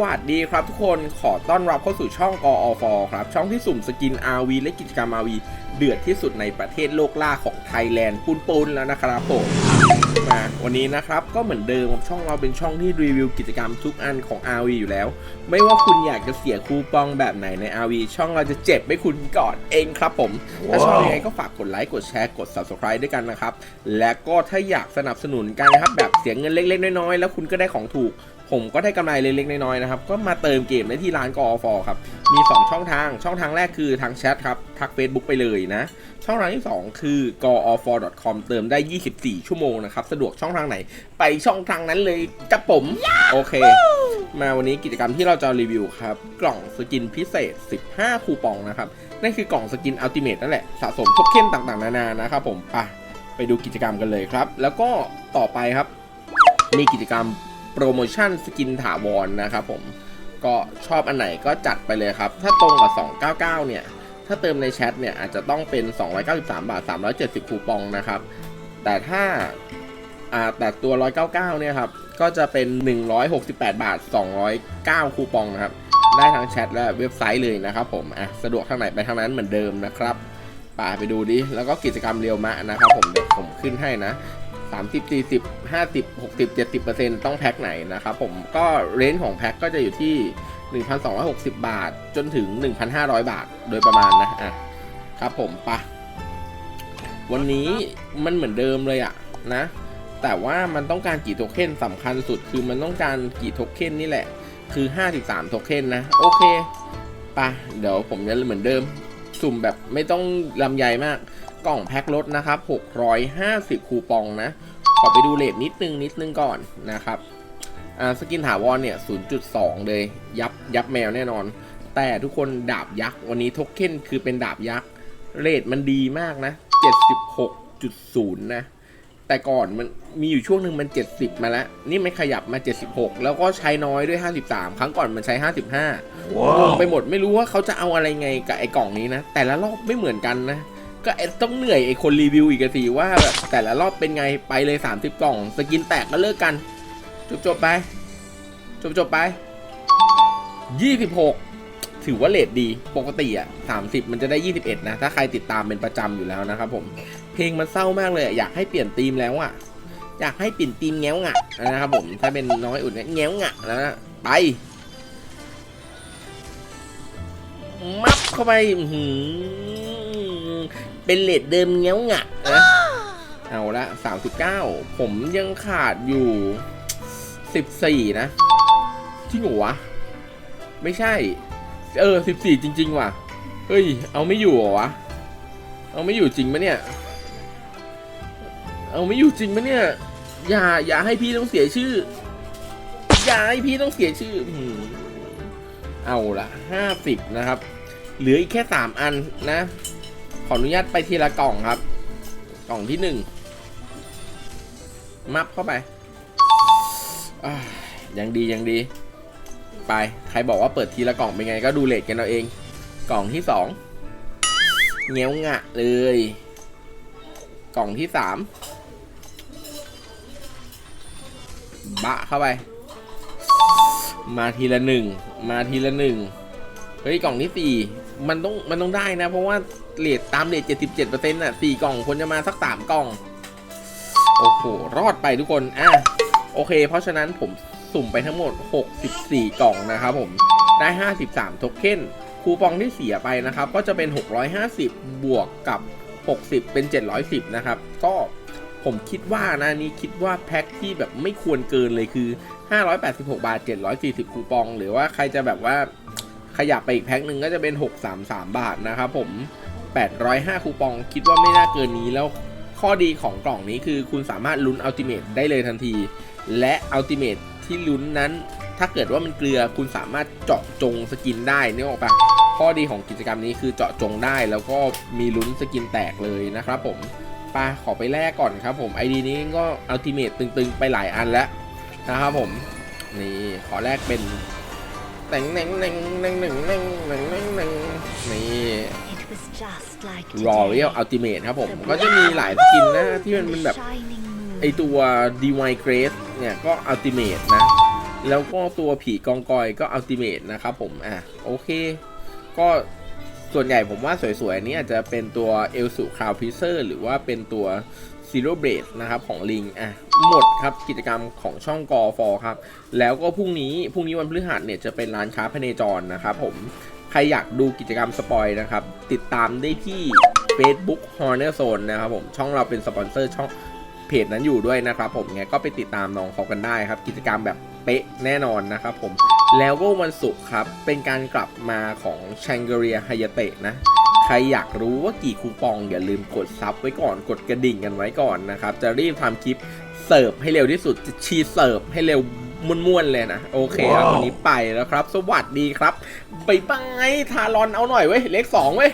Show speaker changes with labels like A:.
A: วัสดีครับทุกคนขอต้อนรับเข้าสู่ช่องกอฟครับ ช่องที่สุ่มสกิน RV และกิจกรรม RV เดือดที่สุดในประเทศโลกล่าของไทยแลนด์ปุนปุนๆแล้วนะครับผมมาวันนี้นะครับก็เหมือนเดิมช่องเราเป็นช่องที่รีวิวกิจกรรมทุกอันของ RV อยู่แล้ว ไม่ว่าคุณอยากจะเสียคูปองแบบไหนใน RV ช่องเราจะเจ็บให้คุณก่อนเองครับผม ถ้าชอบยังไงก็ฝากกดไลค์กดแชร์กด subscribe ด้วยกันนะครับ และก็ถ้าอยากสนับสนุนกันนะครับแบบเสียเงินเล็กๆน้อยๆแล้วคุณก็ได้ของถูก ผมก็ได้กำไรเล็กๆน้อยๆนะครับ ก็มาเติมเกมได้ที่ร้านกอฟครับ มี 2 ช่องทาง ช่องทางแรกคือทางแชทครับ ทัก Facebook ไปเลยนะ ช่องทางที่ 2 คือ g o f c o m เติมได้ 24 ชั่วโมงนะครับ สะดวกช่องทางไหน ไปช่องทางนั้นเลยกับผม โอเค มาวันนี้กิจกรรมที่เราจะรีวิวครับ กล่องสกินพิเศษ 15 คูปองนะครับ นั่นคือกล่องสกินอัลติเมทนั่นแหละ สะสมโทเค็นต่างๆ นานานะครับผมไปไปดูกิจกรรมกันเลยครับ แล้วก็ต่อไปครับ มีกิจกรรม โปรโมชั่นสกินถาวรนะครับผมก็ชอบอันไหนก็จัดไปเลยครับ ถ้าตรงกับ 299 เนี่ย ถ้าเติมในแชทเนี่ยอาจจะต้องเป็น 293 บาท 370 คูปองนะครับ แต่ถ้าอ่าแต่ตัว 199 เนี่ยครับ ก็จะเป็น 168 บาท 209 คูปองนะครับ ได้ทั้งแชทและเว็บไซต์เลยนะครับผม อะ สะดวกทางไหนไปทางนั้นเหมือนเดิมนะครับไป่าไปดูดิ แล้วก็กิจกรรมเรียวมะนะครับผม เดี๋ยวผมขึ้นให้นะ 30 40 50 60 70ต้องแพ็คไหนนะครับผมก็เรนจ์ของแพ็คก็จะอยู่ที่ 1,260 บาท จนถึง 1,500 บาทโดยประมาณนะอะครับผมปะวันนี้มันเหมือนเดิมเลยอะนะ แต่ว่ามันต้องการกี่โทเค็นสำคัญสุดคือมันต้องการกี่โทเค็นนี่แหละ คือ 53 โทเค็นนะ โอเคปะเดี๋ยวผมจะเหมือนเดิม สุ่มแบบไม่ต้องลำใหญ่มาก กล่องแพ็คลดนะครับ650 คูปองนะ ขอไปดูเลทนิดนึงนิดนึงก่อนนะครับอ่าสกินถาวรเนี่ย 0.2 เลย ยับยับแมวแน่นอน แต่ทุกคนดาบยักษ์ วันนี้โทเค็นคือเป็นดาบยักษ์ เรทมันดีมากนะ 76.0 นะ แต่ก่อนมันมีอยู่ช่วงหนึ่งมัน 70 มาแล้ว นี่มันขยับมา 76 แล้วก็ใช้น้อยด้วย 53 ครั้งก่อนมันใช้ 55งงไปหมดไม่รู้ว่าเขาจะเอาอะไรไงกับไอ้กล่องนี้นะ แต่ละรอบไม่เหมือนกันนะ ก็ไอ้ต้องเหนื่อยไอ้คนรีวิวอีกอะสิว่าแบบแต่ละรอบเป็นไงไปเลย 30 กล่อง สกินแตกก็เลิกกัน จบจบไป จบจบไป 26 ถือว่าเลทดีปกติอะ 30 มันจะได้ 21 นะ ถ้าใครติดตามเป็นประจำอยู่แล้วนะครับผม เพลงมันเศร้ามากเลยอยากให้เปลี่ยนธีมแล้วอะ อยากให้เปลี่ยนธีมแง้วงะนะครับผมถ้าเป็นน้อยอุ่นเนี่ยแง้วงะแล้วนะไปมับเข้าไปหือ เป็นเลทเดิมแง้วงะนะเอาละ39ผมยังขาดอยู่14นะจริงเหรอวะ ไม่ใช่ เออ14จริง ๆ ว่ะ เฮ้ย เอาไม่อยู่เหรอวะ เอาไม่อยู่จริงปะเนี่ย เอาไม่อยู่จริงปะเนี่ย อย่า อย่าให้พี่ต้องเสียชื่อ อย่าให้พี่ต้องเสียชื่ออื้อหือเอาละห้าสิบนะครับ เหลืออีกแค่สามอันนะ ขออนุญาตไปทีละกล่องครับ กล่องที่หนึ่งมับเข้าไปยังดียังดี ไป ใครบอกว่าเปิดทีละกล่องเป็นไงก็ดูเลทกันเอาเอง กล่องที่สองเงี้ยวงะเลย กล่องที่สามบะเข้าไป มาทีละหนึ่ง มาทีละหนึ่ง เฮ้ย กล่องที่สี่มันต้องมันต้องได้นะ เพราะว่า เลทตามเลทเจ็ดสิบเจ็ดเปอร์เซ็นต์อะสี่กล่องควรจะมาสักสามกล่อง โอ้โห รอดไปทุกคน อะ โอเค เพราะฉะนั้นผมสุ่มไปทั้งหมด 64 กล่องนะครับผม ได้ 53 โทเค็น คูปองที่เสียไปนะครับ ก็จะเป็น 650 บวกกับ 60 เป็น 710 นะครับ ก็ผมคิดว่านะนี่คิดว่าแพ็คที่แบบไม่ควรเกินเลยคือ 586 บาท 740 คูปอง หรือว่าใครจะแบบว่าขยับไปอีกแพ็คหนึ่งก็จะเป็น 633 บาทนะครับผม 805 คูปอง คิดว่าไม่น่าเกินนี้แล้วข้อดีของกล่องนี้คือคุณสามารถลุ้นอัลติเมตได้เลยทันที และอัลติเมตที่ลุ้นนั้น ถ้าเกิดว่ามันเกลือคุณสามารถเจาะจงสกินได้เนี่ยออกปะข้อดีของกิจกรรมนี้คือเจาะจงได้แล้วก็มีลุ้นสกินแตกเลยนะครับผมปาขอไปแลกก่อนครับผมไอดีนี้ก็อัลติเมตตึงๆ ไปหลายอันแล้วนะครับผมนี่ขอแลกเป็นแต่งหน่งหนึ่งหนึ่งหนึ่งหนึ่งหนึ่งหนึ่ง รอเรียล
B: today.
A: อัลติเมทครับผม
B: The
A: ก็จะมีหลายสกินนะ ที่มันเป็นแบบ
B: shining moon.
A: ไอตัว d y Grace เนี่ย ก็อัลติเม e นะ แล้วก็ตัวผีกองกอยก็อัลติเมทนะครับผม อะ โอเค ก็ส่วนใหญ่ผมว่าสวยๆ อันนี้อาจจะเป็นตัวเอลสูคราวพิเซอร์หรือว่าเป็นตัวซีโร่เบรดนะครับของลิงอะหมดครับกิจกรรมของช่องกอฟอครับ แล้วก็พรุ่งนี้ พรุ่งนี้วันพฤหัสเนี่ยจะเป็นร้านค้าพเนจรนะครับผมใค รอยากดูกิจกรรมสปอยนะครับ ติดตามได้ที่ Facebook Horner Zone นะครับผม ช่องเราเป็นสปอนเซอร์ช่องเพจนั้นอยู่ด้วยนะครับผมไงก็ไปติดตามน้องเขากันได้ครับ กิจกรรมแบบเป๊ะแน่นอนนะครับผม แล้วก็วันศุกร์ครับ เป็นการกลับมาของชังเกเรียไฮยาเตะนะ ใครอยากรู้ว่ากี่คูปอง อย่าลืมกดซับไว้ก่อนกดกระดิ่งกันไว้ก่อนนะครับ จะรีบทำคลิปเสิร์ฟให้เร็วที่สุดจะชีเสิร์ฟให้เร็ว ม้วนๆเลยนะ โอเคครับวันนี้ไปแล้วครับ สวัสดีครับบ๊ายบายทารอนเอาหน่อยเว้ยเลขสองเว้ย